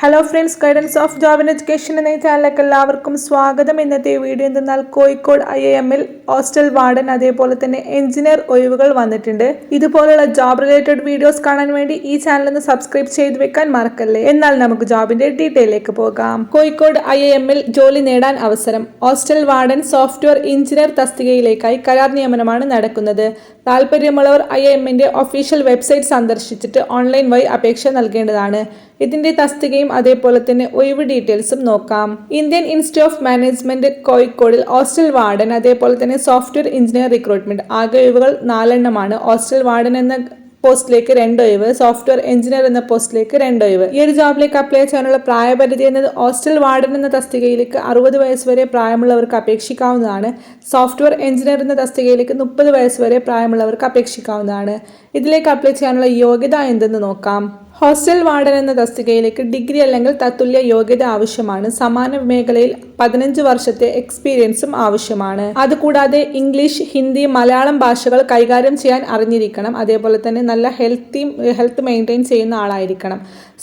Hello friends guidance of job and education എന്ന ചാനലിലേക്ക് എല്ലാവർക്കും സ്വാഗതം. ഇന്നത്തെ വീഡിയോ എന്തെന്നാൽ കോഴിക്കോട് ഐ എ എമ്മിൽ ഹോസ്റ്റൽ വാർഡൻ അതേപോലെ തന്നെ എഞ്ചിനീയർ ഒഴിവുകൾ വന്നിട്ടുണ്ട്. ഇതുപോലുള്ള ജോബ് റിലേറ്റഡ് വീഡിയോസ് കാണാൻ വേണ്ടി ഈ ചാനൽ ഒന്ന് സബ്സ്ക്രൈബ് ചെയ്ത് വെക്കാൻ മറക്കല്ലേ? എന്നാൽ നമുക്ക് ജോബിന്റെ ഡീറ്റെയിലേക്ക് പോകാം. കോഴിക്കോട് ഐ എ എമ്മിൽ ജോലി നേടാൻ അവസരം ഹോസ്റ്റൽ വാർഡൻ സോഫ്റ്റ്വെയർ എഞ്ചിനീയർ തസ്തികയിലേക്കായി കരാർ നിയമനമാണ് നടക്കുന്നത്. താല്പര്യമുള്ളവർ ഐ എമ്മിന്റെ ഒഫീഷ്യൽ വെബ്സൈറ്റ് സന്ദർശിച്ചിട്ട് ഓൺലൈൻ വഴി അപേക്ഷ നൽകേണ്ടതാണ്. ഇതിന്റെ തസ്തികയും അതേപോലെ തന്നെ ഒഴിവ് ഡീറ്റെയിൽസും നോക്കാം. ഇന്ത്യൻ ഇൻസ്റ്റിറ്റ്യൂട്ട് ഓഫ് മാനേജ്മെന്റ് കോഴിക്കോടിൽ ഹോസ്റ്റൽ വാർഡൻ അതേപോലെ തന്നെ സോഫ്റ്റ്വെയർ എഞ്ചിനീയർ റിക്രൂട്ട്മെന്റ്. ആകെ ഒഴിവുകൾ നാലെണ്ണമാണ്. ഹോസ്റ്റൽ വാർഡൻ എന്ന പോസ്റ്റിലേക്ക് രണ്ട് ഒഴിവ് സോഫ്റ്റ്വെയർ എഞ്ചിനീയർ എന്ന പോസ്റ്റിലേക്ക് രണ്ട് ഒഴിവ്. ഈ ഒരു ജോബിലേക്ക് അപ്ലൈ ചെയ്യാനുള്ള പ്രായപരിധി എന്നത് ഹോസ്റ്റൽ വാർഡൻ എന്ന തസ്തികയിലേക്ക് അറുപത് വയസ്സ് വരെ പ്രായമുള്ളവർക്ക് അപേക്ഷിക്കാവുന്നതാണ്. സോഫ്റ്റ്വെയർ എഞ്ചിനീയർ എന്ന തസ്തികയിലേക്ക് മുപ്പത് വയസ്സ് വരെ പ്രായമുള്ളവർക്ക് അപേക്ഷിക്കാവുന്നതാണ്. ഇതിലേക്ക് അപ്ലൈ ചെയ്യാനുള്ള യോഗ്യത എന്തെന്ന് നോക്കാം. ഹോസ്റ്റൽ വാർഡൻ എന്ന തസ്തികയിലേക്ക് ഡിഗ്രി അല്ലെങ്കിൽ തത്തുല്യ യോഗ്യത ആവശ്യമാണ്. സമാന മേഖലയിൽ പതിനഞ്ച് വർഷത്തെ എക്സ്പീരിയൻസും ആവശ്യമാണ്. അതുകൂടാതെ ഇംഗ്ലീഷ് ഹിന്ദി മലയാളം ഭാഷകൾ കൈകാര്യം ചെയ്യാൻ അറിഞ്ഞിരിക്കണം. അതേപോലെ തന്നെ നല്ല ഹെൽത്തി ഹെൽത്ത് മെയിന്റെയിൻ ചെയ്യുന്ന ആളായിരിക്കണം.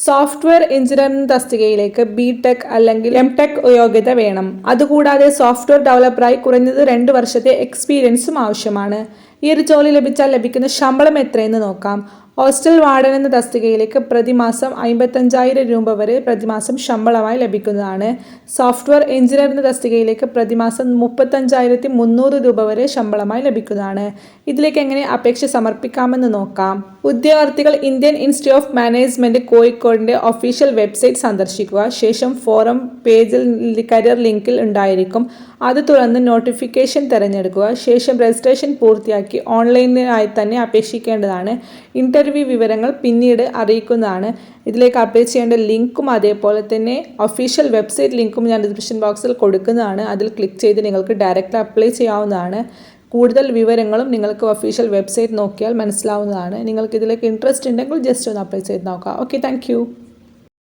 സോഫ്റ്റ്വെയർ എഞ്ചിനീയറിംഗ് തസ്തികയിലേക്ക് ബി ടെക് അല്ലെങ്കിൽ എം ടെക് യോഗ്യത വേണം. അതുകൂടാതെ സോഫ്റ്റ്വെയർ ഡെവലപ്പറായി കുറഞ്ഞത് രണ്ട് വർഷത്തെ എക്സ്പീരിയൻസും ആവശ്യമാണ്. ഈ ഒരു ജോലി ലഭിച്ചാൽ ലഭിക്കുന്ന ശമ്പളം എത്രയെന്ന് നോക്കാം. ഹോസ്റ്റൽ വാർഡൻ എന്ന തസ്തികയിലേക്ക് പ്രതിമാസം അമ്പത്തഞ്ചായിരം രൂപ വരെ പ്രതിമാസം ശമ്പളമായി ലഭിക്കുന്നതാണ്. സോഫ്റ്റ്വെയർ എഞ്ചിനീയർ എന്ന തസ്തികയിലേക്ക് പ്രതിമാസം മുപ്പത്തഞ്ചായിരത്തി മുന്നൂറ് രൂപ വരെ ശമ്പളമായി ലഭിക്കുന്നതാണ്. ഇതിലേക്ക് എങ്ങനെ അപേക്ഷ സമർപ്പിക്കാമെന്ന് നോക്കാം. ഉദ്യോഗാർത്ഥികൾ ഇന്ത്യൻ ഇൻസ്റ്റിറ്റ്യൂട്ട് ഓഫ് മാനേജ്മെന്റ് കോഴിക്കോടിന്റെ ഒഫീഷ്യൽ വെബ്സൈറ്റ് സന്ദർശിക്കുക. ശേഷം ഫോറം പേജിൽ കരിയർ ലിങ്കിൽ ഉണ്ടായിരിക്കും. അത് തുറന്ന് നോട്ടിഫിക്കേഷൻ തിരഞ്ഞെടുക്കുക. ശേഷം രജിസ്ട്രേഷൻ പൂർത്തിയാക്കി ഓൺലൈനായി തന്നെ അപേക്ഷിക്കേണ്ടതാണ്. ഇന്റർവ്യൂ വിവരങ്ങൾ പിന്നീട് അറിയിക്കുന്നതാണ്. ഇതിലേക്ക് അപ്ലൈ ചെയ്യേണ്ട ലിങ്കും അതേപോലെ തന്നെ ഒഫീഷ്യൽ വെബ്സൈറ്റ് ലിങ്കും ഞാൻ ഡിസ്ക്രിപ്ഷൻ ബോക്സിൽ കൊടുക്കുന്നതാണ്. അതിൽ ക്ലിക്ക് ചെയ്ത് നിങ്ങൾക്ക് ഡയറക്റ്റ് അപ്ലൈ ചെയ്യാവുന്നതാണ്. കൂടുതൽ വിവരങ്ങളും നിങ്ങൾക്ക് ഒഫീഷ്യൽ വെബ്സൈറ്റ് നോക്കിയാൽ മനസ്സിലാവുന്നതാണ്. നിങ്ങൾക്ക് ഇതിലേക്ക് ഇൻട്രസ്റ്റ് ഉണ്ടെങ്കിൽ ജസ്റ്റ് ഒന്ന് അപ്ലൈ ചെയ്ത് നോക്കാം. Okay thank